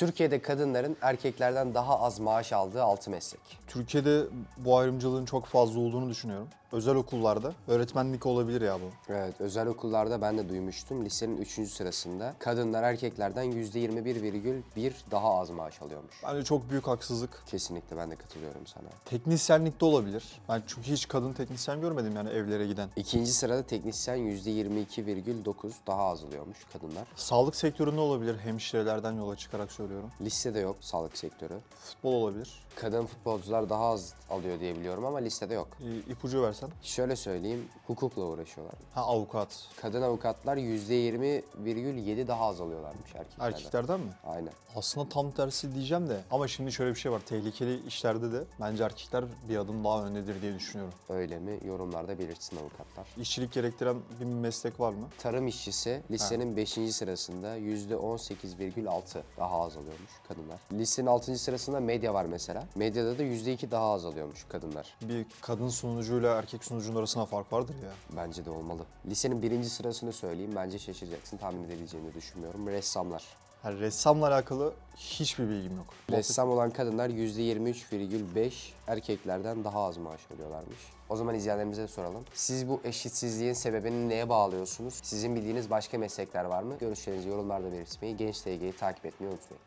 Türkiye'de kadınların erkeklerden daha az maaş aldığı 6 meslek. Türkiye'de bu ayrımcılığın çok fazla olduğunu düşünüyorum. Özel okullarda öğretmenlik olabilir ya bu. Evet, özel okullarda ben de duymuştum. Lisenin 3. sırasında kadınlar erkeklerden %21,1 daha az maaş alıyormuş. Bence çok büyük haksızlık. Kesinlikle ben de katılıyorum sana. Teknisyenlikte olabilir. Ben çünkü hiç kadın teknisyen görmedim yani evlere giden. İkinci sırada teknisyen %22,9 daha az alıyormuş kadınlar. Sağlık sektöründe olabilir hemşirelerden yola çıkarak söylüyorum. Listede yok sağlık sektörü. Futbol olabilir. Kadın futbolcular daha az alıyor diye biliyorum ama listede yok. İ- İpucu versen. Şöyle söyleyeyim, hukukla uğraşıyorlar. Ha avukat. Kadın avukatlar %20,7 daha az alıyorlarmış erkeklerden. Erkeklerden mi? Aynen. Aslında tam tersi diyeceğim de ama şimdi şöyle bir şey var. Tehlikeli işlerde de bence erkekler bir adım daha öndedir diye düşünüyorum. Öyle mi? Yorumlarda belirtsin avukatlar. İşçilik gerektiren bir meslek var mı? Tarım işçisi listenin 5. sırasında %18,6 daha az alıyormuş kadınlar. Listenin 6. sırasında medya var mesela. Medyada da %2 daha az alıyormuş kadınlar. Bir kadın sunucuyla erkek sunucunun arasında fark vardır ya. Bence de olmalı. Listenin birinci sırasını söyleyeyim. Bence şaşıracaksın. Tahmin edebileceğini düşünmüyorum. Ressamlar. Yani ressamla alakalı hiçbir bilgim yok. Ressam olan kadınlar %23,5 erkeklerden daha az maaş alıyorlarmış. O zaman izleyenlerimize de soralım. Siz bu eşitsizliğin sebebini neye bağlıyorsunuz? Sizin bildiğiniz başka meslekler var mı? Görüşlerinizi yorumlarda belirtmeyi, Genç TG'yi takip etmeyi unutmayın.